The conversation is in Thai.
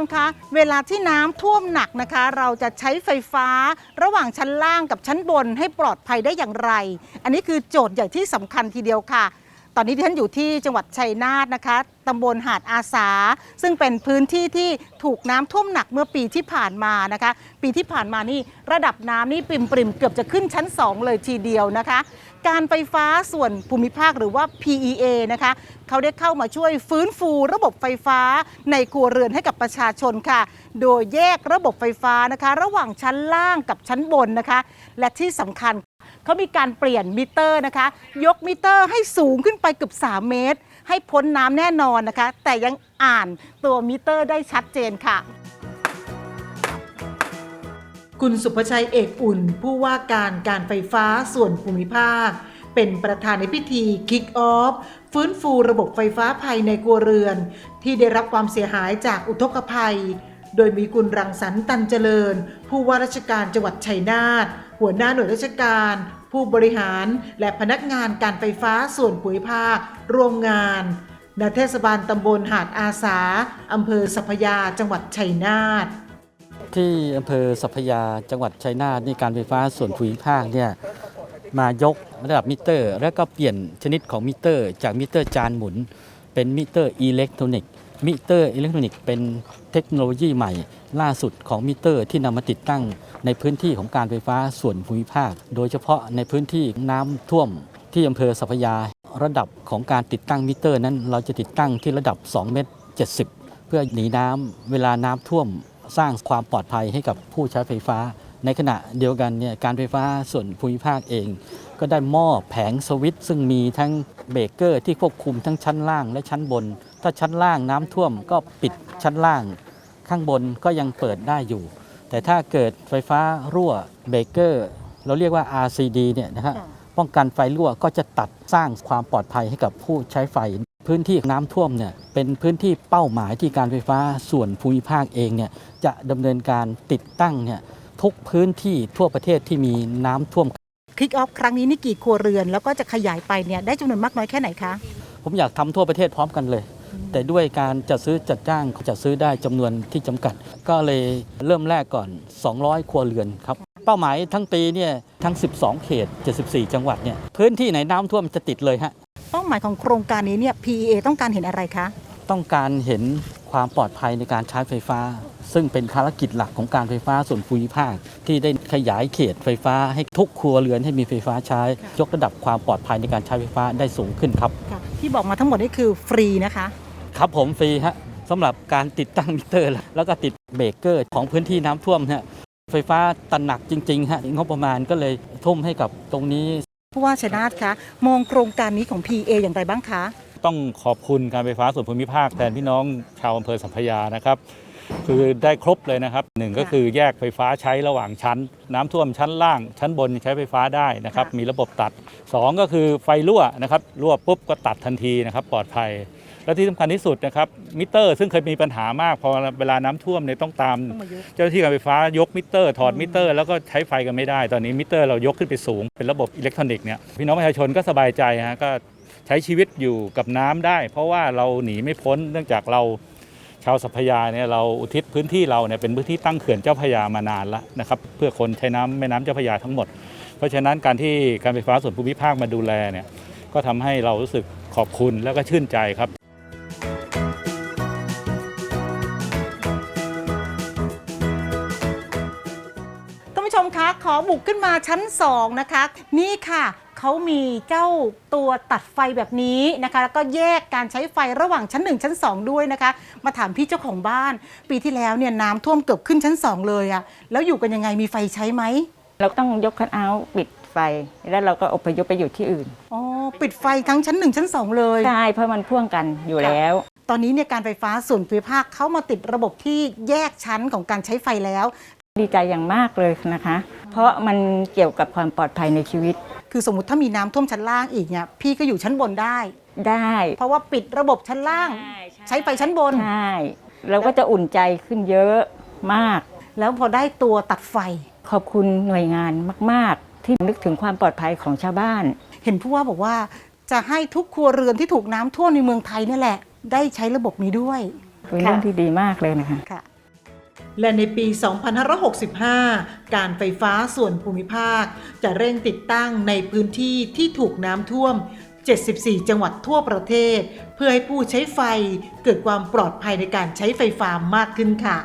มคะ เวลาที่น้ำท่วมหนักนะคะ เราจะใช้ไฟฟ้าระหว่างชั้นล่างกับชั้นบนให้ปลอดภัยได้อย่างไร อันนี้คือโจทย์ใหญ่ที่สำคัญทีเดียวค่ะ ตอนนี้ที่ฉันอยู่ที่จังหวัดชัยนาทนะคะตำบลหาดอาสา ซึ่งเป็นพื้นที่ที่ถูกน้ำท่วมหนักเมื่อปีที่ผ่านมานะคะ ปีที่ผ่านมานี่ระดับน้ำนี่ปริมปริมๆเกือบจะขึ้นชั้น 2 เลยทีเดียวนะคะ การไฟฟ้าส่วนภูมิภาคหรือว่า PEA นะคะเขาได้เข้ามาช่วยฟื้นฟูระบบไฟฟ้าในครัวเรือนให้กับประชาชนค่ะ โดยแยกระบบไฟฟ้านะคะ ระหว่างชั้นล่างกับชั้นบนนะคะ และที่สำคัญ เขามีการเปลี่ยนมิเตอร์นะคะ ยกมิเตอร์ให้สูงขึ้นไปเกือบ 3 เมตร ให้พ้นน้ำแน่นอนนะคะ แต่ยังอ่านตัวมิเตอร์ได้ชัดเจนค่ะ คุณสุภชัยเอกอุ่น ผู้ว่าการการไฟฟ้าส่วนภูมิภาค เป็นประธานในพิธี Kick Off ฟื้นฟูระบบไฟฟ้าภายในครัวเรือน ที่ได้รับความเสียหายจากอุทกภัย โดยมีคุณรังสรรค์ตันเจริญ ผู้ว่าราชการจังหวัดชัยนาท หัวหน้าหน่วยราชการ ผู้บริหารและพนักงานการไฟฟ้าส่วนภูมิภาคร่วมงานณเทศบาลตำบลหาดอาสาอำเภอสัพยาจังหวัดชัยนาทที่อำเภอสัพพยาจังหวัดชัยนาทนี่การไฟฟ้าส่วนภูมิภาคเนี่ยมายกระดับมิเตอร์ แล้วก็เปลี่ยนชนิดของมิเตอร์ จากมิเตอร์จานหมุน เป็นมิเตอร์อิเล็กทรอนิกส์มิเตอร์อิเล็กทรอนิกส์เป็นเทคโนโลยีใหม่ล่าสุดของมิเตอร์ที่นำมาติดตั้ง ในพื้นที่ของการไฟฟ้าส่วนภูมิภาค โดยเฉพาะในพื้นที่น้ำท่วมที่อำเภอสัพยา ระดับของการติดตั้งมิเตอร์นั้น เราจะติดตั้งที่ระดับ 2 เมตร 70 เพื่อหนีน้ำเวลาน้ำท่วมสร้างความปลอดภัยให้กับผู้ใช้ไฟฟ้า ในขณะเดียวกันเนี่ยการไฟฟ้าส่วนภูมิภาคเอง ก็ได้มอบแผงสวิตช์ซึ่งมีทั้งเบรกเกอร์ที่ควบคุมทั้งชั้นล่างและชั้นบน ถ้าชั้นล่างน้ำท่วมก็ปิดชั้นล่าง ข้างบนก็ยังเปิดได้อยู่ แต่ถ้าเกิดไฟฟ้ารั่วเบรกเกอร์เราเรียกว่า RCD เนี่ยนะฮะค่ะป้องกันไฟรั่วก็จะตัดสร้างความปลอดภัยให้กับผู้ใช้ไฟ พื้นที่น้ำท่วมเนี่ยเป็นพื้นที่เป้าหมายที่การไฟฟ้าส่วนภูมิภาคเองเนี่ยจะดำเนินการติดตั้งเนี่ยทุกพื้นที่ทั่วประเทศที่มีน้ำท่วมคลิกออฟครั้งนี้นี่กี่ครัวเรือน แล้วก็จะขยายไปเนี่ยได้จำนวนมากน้อยแค่ไหนคะ ผมอยากทำทั่วประเทศพร้อมกันเลย แต่ด้วยการจัดซื้อจัดจ้างจัดซื้อได้จำนวนที่จำกัด ก็เลยเริ่มแรกก่อน 200 ครัวเรือนครับ เป้าหมายทั้งปีเนี่ยทั้ง 12 เขต 74 จังหวัดเนี่ยพื้นที่ไหนน้ำท่วมจะติดเลยฮะเป้าหมายของโครงการนี้เนี่ย PEA ต้องการเห็นอะไรคะ ต้องการเห็น ความปลอดภัยในการใช้ไฟฟ้า ซึ่งเป็นภารกิจหลักของการไฟฟ้าส่วนภูมิภาค ที่ได้ขยายเขตไฟฟ้าให้ทุกครัวเรือนให้มีไฟฟ้าใช้ ยกระดับความปลอดภัยในการใช้ไฟฟ้าได้สูงขึ้นครับค่ะที่บอกมาทั้งหมดนี่คือฟรีนะคะ ครับผมฟรีฮะสำหรับการติดตั้งมิเตอร์ แล้วก็ติดเบรกเกอร์ของพื้นที่น้ำท่วมฮะไฟฟ้าตันหนักจริงๆฮะงบประมาณก็เลยทุ่มให้กับตรงนี้ผู้ว่าชัยนาทคะมองโครงการนี้ของ PEA อย่างไรบ้างคะ ต้องขอบคุณการไฟฟ้าส่วนภูมิภาคแทนพี่น้องชาวอำเภอสัพพยานะครับ คือได้ครบเลยนะครับหนึ่งก็คือแยกไฟฟ้าใช้ระหว่างชั้น น้ำท่วมชั้นล่าง ชั้นบนใช้ไฟฟ้าได้นะครับค่ะมีระบบตัด2ก็คือไฟรั่วนะครับรั่วปุ๊บก็ตัดทันทีนะครับ ปลอดภัย และที่สำคัญที่สุดนะครับมิเตอร์ ซึ่งเคยมีปัญหามากพอเวลาน้ำท่วมเนี่ยต้องตาม ต้องมายก เจ้าหน้าที่การไฟฟ้ายกมิเตอร์ถอดมิเตอร์แล้วก็ใช้ไฟกันไม่ได้ ตอนนี้มิเตอร์เรายกขึ้นไปสูง เป็นระบบอิเล็กทรอนิกส์เนี่ยพี่น้องประชาชนก็สบายใจฮะก็ ใช้ชีวิตอยู่กับน้ำได้ เพราะว่าเราหนีไม่พ้นเนื่องจากเราชาวสัพยาเนี่ยเราอุทิศพื้นที่เราเนี่ยเป็นพื้นที่ตั้งเขื่อนเจ้าพยามานานแล้วนะครับเพื่อคนใช้น้ำแม่น้ำเจ้าพยาทั้งหมด เพราะฉะนั้นการที่การไฟฟ้าส่วนภูมิภาคมาดูแลเนี่ยก็ทำให้เรารู้สึกขอบคุณแล้วก็ชื่นใจครับท่านผู้ชมคะขอบุกขึ้นมาชั้น 2 นะคะ นี่ค่ะ เขามีเจ้าตัวตัดไฟแบบนี้นะคะ แล้วก็แยกการใช้ไฟระหว่างชั้น 1 ชั้น 2 ด้วยนะคะ มาถามพี่เจ้าของบ้าน ปีที่แล้วเนี่ยน้ำท่วมเกือบขึ้นชั้น 2 เลยอะแล้วอยู่กันยังไงมีไฟใช้ไหมเราต้องยกคัทเอาท์ปิดไฟ แล้วเราก็อพยพไปอยู่ที่อื่นอ๋อปิดไฟทั้งชั้น 1 ชั้น 2 เลยใช่เพราะมันพ่วงกันอยู่แล้วตอนนี้เนี่ยการไฟฟ้าส่วนภูมิภาคเข้ามาติดระบบที่แยกชั้นของการใช้ไฟแล้ว ดีใจอย่างมากเลยนะคะ เพราะมันเกี่ยวกับความปลอดภัยในชีวิต คือสมมติถ้ามีน้ำท่วมชั้นล่างอีกเนี่ยพี่ก็อยู่ชั้นบนได้ ได้เพราะว่าปิดระบบชั้นล่าง ใช้ไฟชั้นบน ใช่เราก็จะอุ่นใจขึ้นเยอะมาก แล้วพอได้ตัวตัดไฟ ขอบคุณหน่วยงานมาก ๆ ที่นึกถึงความปลอดภัยของชาวบ้าน เห็นผู้ว่าบอกว่าจะให้ทุกครัวเรือนที่ถูกน้ำท่วมในเมืองไทยเนี่ยแหละ ได้ใช้ระบบนี้ด้วยเป็นเรื่องที่ดีมากเลยนะคะ ค่ะ และในปี 2565 การไฟฟ้าส่วนภูมิภาค จะเร่งติดตั้งในพื้นที่ที่ถูกน้ำท่วม 74 จังหวัดทั่วประเทศ เพื่อให้ผู้ใช้ไฟเกิดความปลอดภัยในการใช้ไฟฟ้ามากขึ้นค่ะ